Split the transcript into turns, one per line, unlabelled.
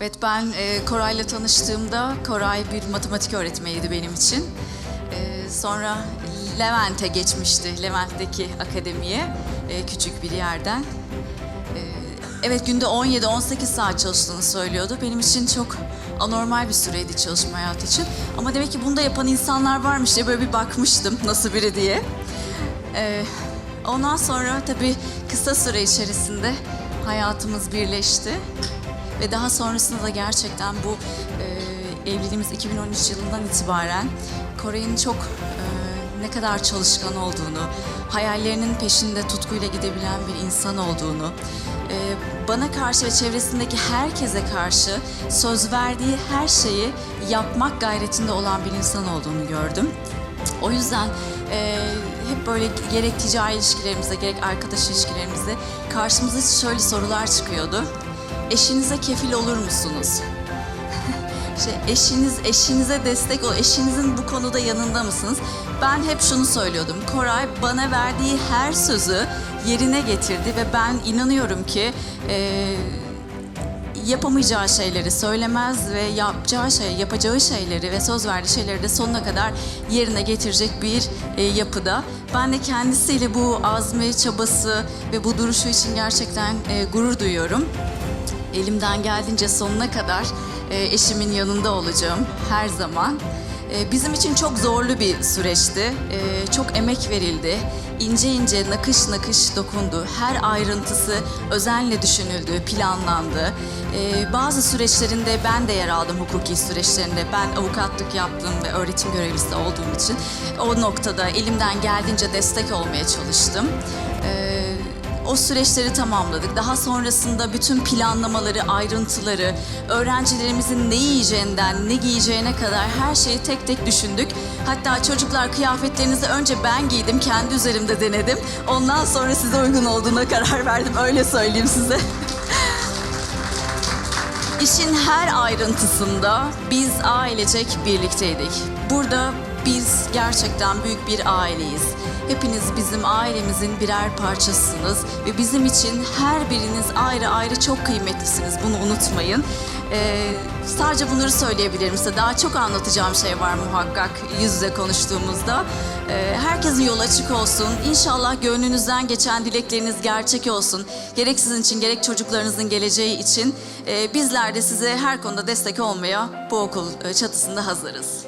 Evet ben e, Koray'la tanıştığımda Koray bir matematik öğretmeniydi benim için. E, sonra Levent'e geçmişti, Levent'teki akademiye e, küçük bir yerden. E, evet günde 17-18 saat çalıştığını söylüyordu. Benim için çok anormal bir süreydi çalışma hayatı için. Ama demek ki bunu da yapan insanlar varmış diye böyle bir bakmıştım nasıl biri diye. E, ondan sonra tabii kısa süre içerisinde hayatımız birleşti. Ve daha sonrasında da gerçekten bu e, evliliğimiz 2013 yılından itibaren Koray'ın çok e, ne kadar çalışkan olduğunu, hayallerinin peşinde tutkuyla gidebilen bir insan olduğunu, e, bana karşı ve çevresindeki herkese karşı söz verdiği her şeyi yapmak gayretinde olan bir insan olduğunu gördüm. O yüzden e, hep böyle gerek ticari ilişkilerimizde gerek arkadaş ilişkilerimizde karşımıza şöyle sorular çıkıyordu. Eşinize kefil olur musunuz? şey, eşiniz eşinize destek ol. Eşinizin bu konuda yanında mısınız? Ben hep şunu söylüyordum. Koray bana verdiği her sözü yerine getirdi ve ben inanıyorum ki e, yapamayacağı şeyleri söylemez ve yapacağı şey, yapacağı şeyleri ve söz verdiği şeyleri de sonuna kadar yerine getirecek bir e, yapıda. Ben de kendisiyle bu azmi, çabası ve bu duruşu için gerçekten e, gurur duyuyorum. Elimden geldiğince sonuna kadar e, eşimin yanında olacağım her zaman. E, bizim için çok zorlu bir süreçti. E, çok emek verildi. İnce ince nakış nakış dokundu. Her ayrıntısı özenle düşünüldü, planlandı. Bazı süreçlerinde ben de yer aldım hukuki süreçlerinde. Ben avukatlık yaptım ve öğretim görevlisi olduğum için o noktada elimden geldiğince destek olmaya çalıştım. E, o süreçleri tamamladık. Daha sonrasında bütün planlamaları, ayrıntıları, öğrencilerimizin ne yiyeceğinden ne giyeceğine kadar her şeyi tek tek düşündük. Hatta çocuklar kıyafetlerinizi önce ben giydim, kendi üzerimde denedim. Ondan sonra size uygun olduğuna karar verdim. Öyle söyleyeyim size. İşin her ayrıntısında biz ailecek birlikteydik. Burada biz gerçekten büyük bir aileyiz. Hepiniz bizim ailemizin birer parçasısınız ve bizim için her biriniz ayrı ayrı çok kıymetlisiniz. Bunu unutmayın. Ee, sadece bunları söyleyebilirim size. Daha çok anlatacağım şey var muhakkak yüz yüze konuştuğumuzda. Ee, herkesin yolu açık olsun. İnşallah gönlünüzden geçen dilekleriniz gerçek olsun. Gerek sizin için gerek çocuklarınızın geleceği için. Ee, bizler de size her konuda destek olmaya bu okul e, çatısında hazırız.